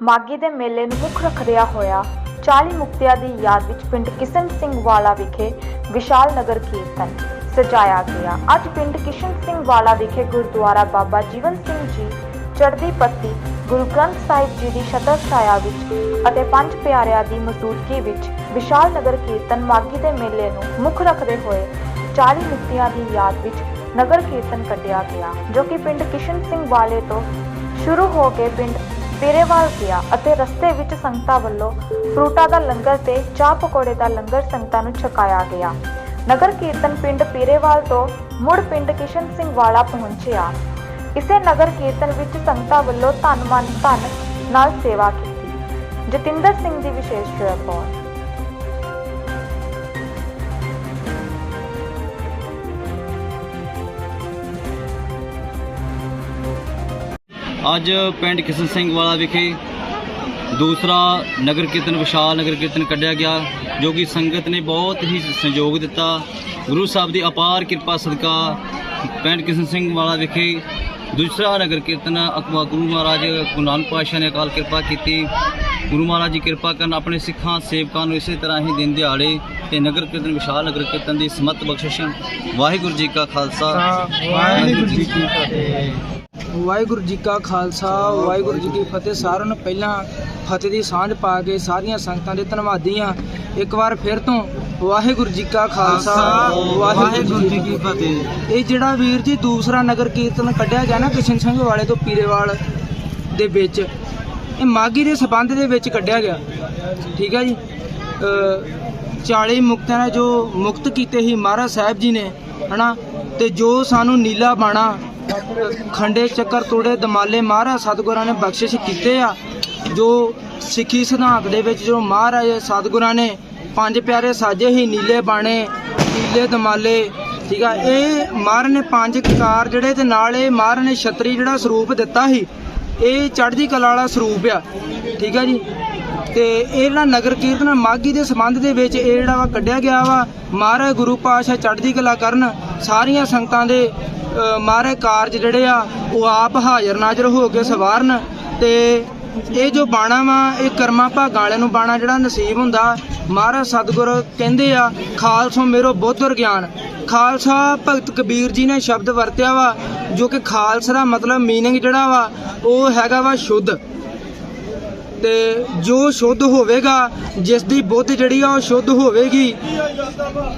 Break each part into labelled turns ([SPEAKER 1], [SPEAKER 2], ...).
[SPEAKER 1] ਮਾਗੀ ਦੇ ਮੇਲੇ ਨੂੰ ਮੁੱਖ ਰੱਖਦਿਆਂ ਹੋਇਆ 40 ਮੁਕਤਿਆਂ ਦੀ ਯਾਦ ਵਿੱਚ ਪਿੰਡ ਕਿਸ਼ਨ ਸਿੰਘ ਵਾਲਾ ਵਿਖੇ ਵਿਸ਼ਾਲ ਨਗਰ ਕੀਰਤਨ ਸਜਾਇਆ ਗਿਆ। ਅੱਜ ਪਿੰਡ ਕਿਸ਼ਨ ਸਿੰਘ ਵਾਲਾ ਵਿਖੇ ਗੁਰਦੁਆਰਾ ਬਾਬਾ ਜੀਵਨ ਸਿੰਘ ਜੀ ਚੜ੍ਹਦੀ ਪੱਤੀ ਗੁਰੂ ਗ੍ਰੰਥ ਸਾਹਿਬ ਜੀ ਦੀ ਸ਼ਤਰ ਛਾਇਆ ਵਿੱਚ ਅਤੇ ਪੰਜ ਪਿਆਰਿਆਂ ਦੀ ਮੌਜੂਦਗੀ ਵਿੱਚ ਵਿਸ਼ਾਲ ਨਗਰ ਕੀਰਤਨ ਮਾਗੀ ਦੇ ਮੇਲੇ ਨੂੰ ਮੁੱਖ ਰੱਖਦੇ ਹੋਏ 40 ਮੁਕਤਿਆਂ ਦੀ ਯਾਦ ਵਿੱਚ ਨਗਰ ਕੀਰਤਨ ਕੱਢਿਆ ਗਿਆ, ਜੋ ਕਿ ਪਿੰਡ ਕਿਸ਼ਨ ਸਿੰਘ ਵਾਲੇ ਤੋਂ ਸ਼ੁਰੂ ਹੋ ਕੇ ਪਿੰਡ ਪੇਰੇਵਾਲ ਗਿਆ ਅਤੇ ਰਸਤੇ ਵਿੱਚ ਸੰਗਤਾਂ ਵੱਲੋਂ ਫਰੂਟਾਂ ਦਾ ਲੰਗਰ ਤੇ ਚਾਹ ਪਕੌੜੇ ਦਾ ਲੰਗਰ ਸੰਗਤਾਂ ਨੂੰ ਛਕਾਇਆ ਗਿਆ। ਨਗਰ ਕੀਰਤਨ ਪਿੰਡ ਪੇਰੇਵਾਲ ਤੋਂ ਮੁੜ ਪਿੰਡ ਕਿਸ਼ਨ ਸਿੰਘ ਵਾਲਾ ਪਹੁੰਚਿਆ। ਇਸੇ ਨਗਰ ਕੀਰਤਨ ਵਿੱਚ ਸੰਗਤਾਂ ਵੱਲੋਂ ਧੰਨ ਮਨ ਧਨ ਨਾਲ ਸੇਵਾ ਕੀਤੀ। ਜਤਿੰਦਰ ਸਿੰਘ ਦੀ ਵਿਸ਼ੇਸ਼ ਰਿਪੋਰਟ।
[SPEAKER 2] ਅੱਜ ਪਿੰਡ ਕਿਸ਼ਨ ਸਿੰਘ ਵਾਲਾ ਵਿਖੇ ਦੂਸਰਾ ਨਗਰ ਕੀਰਤਨ, ਵਿਸ਼ਾਲ ਨਗਰ ਕੀਰਤਨ ਕੱਢਿਆ ਗਿਆ, ਜੋ ਕਿ ਸੰਗਤ ਨੇ ਬਹੁਤ ਹੀ ਸਹਿਯੋਗ ਦਿੱਤਾ। ਗੁਰੂ ਸਾਹਿਬ ਦੀ ਅਪਾਰ ਕਿਰਪਾ ਸਦਕਾ ਪਿੰਡ ਕਿਸ਼ਨ ਸਿੰਘ ਵਾਲਾ ਵਿਖੇ ਦੂਸਰਾ ਨਗਰ ਕੀਰਤਨ ਅਕਵਾ ਗੁਰੂ ਮਹਾਰਾਜ, ਗੁਰੂ ਨਾਨਕ ਪਾਤਸ਼ਾਹ ਨੇ ਅਕਾਲ ਕਿਰਪਾ ਕੀਤੀ। ਗੁਰੂ ਮਹਾਰਾਜ ਜੀ ਕਿਰਪਾ ਕਰਨ ਆਪਣੇ ਸਿੱਖਾਂ, ਸੇਵਕਾਂ ਨੂੰ ਇਸੇ ਤਰ੍ਹਾਂ ਹੀ ਦਿਨ ਦਿਹਾੜੇ ਤੇ ਨਗਰ ਕੀਰਤਨ, ਵਿਸ਼ਾਲ ਨਗਰ ਕੀਰਤਨ ਦੀ ਸਮਤ ਬਖਸ਼ਿਸ਼। ਵਾਹਿਗੁਰੂ ਜੀ ਕਾ ਖਾਲਸਾ।
[SPEAKER 3] ਵਾਹਿਗੁਰੂ ਜੀ ਕੀ ਫਤਿਹ। ਵਾਹਿਗੁਰੂ ਜੀ ਕਾ ਖਾਲਸਾ ਵਾਹਿਗੁਰੂ ਜੀ ਕੀ ਫਤਿਹ। ਸਾਰਿਆਂ ਨੂੰ ਪਹਿਲਾਂ ਫਤਿਹ ਦੀ ਸਾਂਝ ਪਾ ਕੇ ਸਾਰੀਆਂ ਸੰਗਤਾਂ ਦੇ ਧੰਨਵਾਦੀ ਹਾਂ। ਇੱਕ ਵਾਰ ਫਿਰ ਤੋਂ ਵਾਹਿਗੁਰੂ ਜੀ ਕਾ ਖਾਲਸਾ ਵਾਹਿਗੁਰੂ ਜੀ ਕੀ ਫਤਿਹ। ਇਹ ਜਿਹੜਾ ਵੀਰ ਜੀ ਦੂਸਰਾ ਨਗਰ ਕੀਰਤਨ ਕੱਢਿਆ ਗਿਆ ਨਾ ਕਿਸ਼ਨ ਸਿੰਘ ਵਾਲੇ ਤੋਂ ਪੀਰੇਵਾਲ ਦੇ ਵਿੱਚ ਇਹ ਮਾਗੀ ਦੇ ਸਬੰਧ ਦੇ ਵਿੱਚ ਕੱਢਿਆ ਗਿਆ। ਠੀਕ ਹੈ ਜੀ? ਅ 40 ਮੁਕਤਾਂ ਨੇ ਜੋ ਮੁਕਤ ਕੀਤੇ ਸੀ ਮਹਾਰਾਜ ਸਾਹਿਬ ਜੀ ਨੇ ਹਨਾ? ਤੇ ਜੋ ਸਾਨੂੰ ਨੀਲਾ ਬਾਣਾ ਖੰਡੇ ਚੱਕਰ ਤੋੜੇ, ਦਮਾਲੇ ਮਹਾਰਾਜ ਸਤਿਗੁਰਾਂ ਨੇ ਬਖਸ਼ਿਸ਼ ਕੀਤੇ ਆ। ਜੋ ਸਿੱਖੀ ਸਿਧਾਂਤ ਦੇ ਵਿੱਚ ਜੋ ਮਹਾਰਾਜ ਸਤਿਗੁਰਾਂ ਨੇ ਪੰਜ ਪਿਆਰੇ ਸਾਜੇ ਹੀ ਨੀਲੇ ਬਾਣੇ, ਨੀਲੇ ਦਮਾਲੇ, ਠੀਕ ਆ, ਇਹ ਮਹਾਰਾਜ ਨੇ ਪੰਜ ਕਾਰ ਜਿਹੜੇ ਤੇ ਨਾਲ ਇਹ ਮਹਾਰਾਜ ਨੇ ਛਤਰੀ ਜਿਹੜਾ ਸਰੂਪ ਦਿੱਤਾ ਸੀ, ਇਹ ਚੜ੍ਹਦੀ ਕਲਾ ਵਾਲਾ ਸਰੂਪ ਆ, ਠੀਕ ਆ ਜੀ। ਤੇ ਇਹ ਜਿਹੜਾ ਨਗਰ ਕੀਰਤਨ ਮਾਗੀ ਦੇ ਸੰਬੰਧ ਦੇ ਵਿੱਚ ਇਹ ਜਿਹੜਾ ਵਾ ਕੱਢਿਆ ਗਿਆ ਵਾ, ਮਹਾਰਾਜ ਗੁਰੂ ਪਾਤਸ਼ਾਹ ਚੜ੍ਹਦੀ ਕਲਾ ਕਰਨ ਸਾਰੀਆਂ ਸੰਗਤਾਂ ਦੇ ਮਾਰੇ ਕਾਰਜ ਜਿਹੜੇ ਆ, ਉਹ ਆਪ ਹਾਜ਼ਰ ਨਾਜ਼ਰ ਹੋ ਕੇ ਸਵਾਰਨ ਤੇ ਇਹ ਜੋ ਬਾਣਾ ਵਾ, ਇਹ ਕਰਮਾ ਭਾਗਾਂ ਵਾਲੇ ਨੂੰ ਬਾਣਾ ਜਿਹੜਾ ਨਸੀਬ ਹੁੰਦਾ, ਮਹਾਰਾਜ ਸਤਗੁਰ ਕਹਿੰਦੇ ਆ, ਖਾਲਸੋ ਮੇਰੋ ਔਰ ਗਿਆਨ। ਖਾਲਸਾ ਭਗਤ ਕਬੀਰ ਜੀ ਨੇ ਸ਼ਬਦ ਵਰਤਿਆ ਵਾ, ਜੋ ਕਿ ਖਾਲਸਾ ਦਾ ਮਤਲਬ ਮੀਨਿੰਗ ਜਿਹੜਾ ਵਾ, ਉਹ ਹੈਗਾ ਵਾ ਸ਼ੁੱਧ। ਤੇ ਜੋ ਸ਼ੁੱਧ ਹੋਵੇਗਾ, ਜਿਸ ਦੀ ਬੁੱਧ ਜਿਹੜੀ ਆ, ਉਹ ਸ਼ੁੱਧ ਹੋਵੇਗੀ,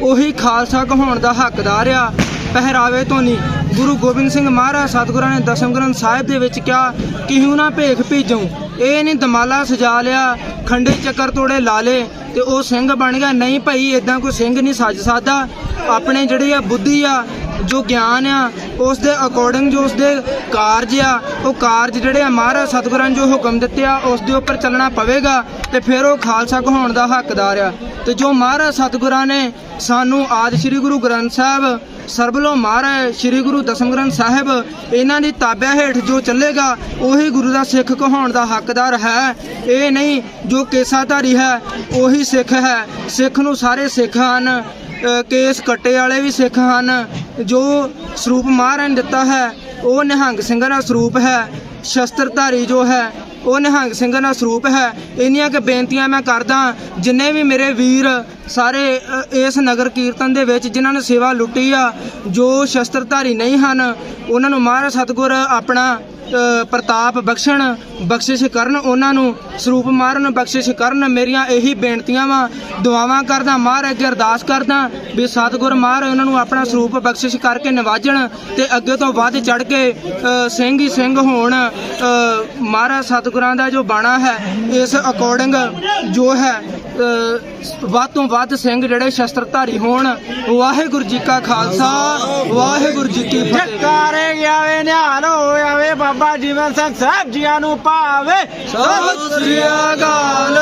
[SPEAKER 3] ਉਹੀ ਖਾਲਸਾ ਕਹਾਉਣ ਦਾ ਹੱਕਦਾਰ ਆ, ਪਹਿਰਾਵੇ ਤੋਂ ਨਹੀਂ। ਗੁਰੂ ਗੋਬਿੰਦ ਸਿੰਘ ਮਹਾਰਾਜ ਸਤਿਗੁਰਾਂ ਨੇ ਦਸਮ ਗ੍ਰੰਥ ਸਾਹਿਬ ਦੇ ਵਿੱਚ ਕਿਹਾ ਕਿਹੂ ਨਾ ਭੇਖ ਭੇਜਉ ਇਹ ਨਹੀਂ ਦਮਾਲਾ ਸਜਾ ਲਿਆ, ਖੰਡੇ ਚੱਕਰ ਤੋੜੇ ਲਾ ਲੇ ਤੇ ਉਹ ਸਿੰਘ ਬਣ ਗਿਆ। ਨਹੀਂ ਭਾਈ ਇਦਾਂ ਕੋਈ ਸਿੰਘ ਨਹੀਂ ਸੱਜ ਸਕਦਾ। ਆਪਣੇ ਜਿਹੜੇ ਆ ਬੁੱਧੀ ਆ ਜੋ ਗਿਆਨ ਆ ਉਸ ਦੇ ਅਕੋਰਡਿੰਗ ਜੋ ਉਸ ਦੇ ਕਾਰਜ ਆ, ਉਹ ਕਾਰਜ ਜਿਹੜੇ ਆ ਮਹਾਰਾਜ ਸਤਿਗੁਰਾਂ ਨੇ ਜੋ ਹੁਕਮ ਦਿੱਤੇ ਆ ਉਸ ਦੇ ਉੱਪਰ ਚੱਲਣਾ ਪਵੇਗਾ ਤੇ ਫਿਰ ਉਹ ਖਾਲਸਾ ਕਹਾਉਣ ਦਾ ਹੱਕਦਾਰ ਆ। ਤੇ ਜੋ ਮਹਾਰਾਜ ਸਤਿਗੁਰਾਂ ਨੇ ਸਾਨੂੰ ਆਦਿ ਸ੍ਰੀ ਗੁਰੂ ਗ੍ਰੰਥ ਸਾਹਿਬ, ਸਰਬਲੋ ਮਹਾਰਾਜ ਸ੍ਰੀ ਗੁਰੂ ਦਸਮ ਗ੍ਰੰਥ ਸਾਹਿਬ, ਇਹਨਾਂ ਦੀ ਤਾਬਿਆ ਹੇਠ ਜੋ ਚੱਲੇਗਾ, ਉਹੀ ਗੁਰੂ ਦਾ ਸਿੱਖ ਕਹਾਉਣ ਦਾ ਹੱਕਦਾਰ ਹੈ। ਇਹ ਨਹੀਂ ਜੋ ਕੇਸਾਧਾਰੀ ਹੈ, ਉਹੀ ਸਿੱਖ ਹੈ। ਸਿੱਖ ਨੂੰ ਸਾਰੇ ਸਿੱਖ ਹਨ। ਕੇਸ ਕੱਟੇ ਵਾਲੇ ਵੀ ਸਿੱਖ ਹਨ, ਜੋ ਸਰੂਪ ਮਹਾਰਾਜ ਨੇ ਦਿੱਤਾ ਹੈ, ਉਹ ਨਿਹੰਗ ਸਿੰਘਾਂ ਦਾ ਸਰੂਪ ਹੈ, ਸ਼ਸਤਰਧਾਰੀ ਜੋ ਹੈ, ਉਹ ਨਿਹੰਗ ਸਿੰਘਾਂ ਦਾ ਸਰੂਪ ਹੈ। ਇੰਨੀਆਂ ਕਿ ਬੇਨਤੀਆਂ ਮੈਂ ਕਰਦਾ ਜਿੰਨੇ ਵੀ ਮੇਰੇ ਵੀਰ ਸਾਰੇ ਇਸ ਨਗਰ ਕੀਰਤਨ ਦੇ ਵਿੱਚ ਜਿਨ੍ਹਾਂ ਨੇ ਸੇਵਾ ਲੁੱਟੀ ਆ, ਜੋ ਸ਼ਸਤਰਧਾਰੀ ਨਹੀਂ ਹਨ, ਉਹਨਾਂ ਨੂੰ ਮਹਾਰਾਜ ਸਤਿਗੁਰ ਆਪਣਾ ਪ੍ਰਤਾਪ ਬਖਸ਼ਣ ਬਖਸ਼ਿਸ਼ ਕਰਨ ਉਹਨਾਂ ਨੂੰ ਸਰੂਪ ਮਾਰਨ ਬਖਸ਼ਿਸ਼ ਕਰਨ ਮੇਰੀਆਂ ਇਹੀ ਬੇਨਤੀਆਂ ਵਾ। ਦੁਆਵਾਂ ਕਰਦਾ ਮਹਾਰਾਜ ਅੱਗੇ ਅਰਦਾਸ ਕਰਦਾ ਵੀ ਸਤਿਗੁਰ ਮਹਾਰਾਜ ਉਹਨਾਂ ਨੂੰ ਆਪਣਾ ਸਰੂਪ ਬਖਸ਼ਿਸ਼ ਕਰਕੇ ਨਿਵਾਜਣ ਤੇ ਅੱਗੇ ਤੋਂ ਵੱਧ ਚੜ ਕੇ ਸਿੰਘ ਹੀ ਸਿੰਘ ਹੋਣ। ਅ, ਮਹਾਰਾਜ ਸਤਿਗੁਰਾਂ ਦਾ ਜੋ ਬਾਣਾ ਹੈ ਇਸ ਅਕੋਰਡਿੰਗ ਜੋ ਹੈ ਵੱਧ ਤੋਂ ਵੱਧ ਸਿੰਘ ਜਿਹੜੇ ਸ਼ਸਤਰਧਾਰੀ ਹੋਣ। ਵਾਹਿਗੁਰੂ ਜੀ ਕਾ ਖਾਲਸਾ ਵਾਹਿਗੁਰੂ ਜੀ ਕੀ ਫਤਿਹ।
[SPEAKER 4] ਬਾਬਾ ਜੀਵਨ ਸਿੰਘ ਸਾਹਿਬ ਜੀਆਂ ਨੂੰ ਪਾਵੇ।
[SPEAKER 3] ਸਤਿ ਸ੍ਰੀ ਅਕਾਲ।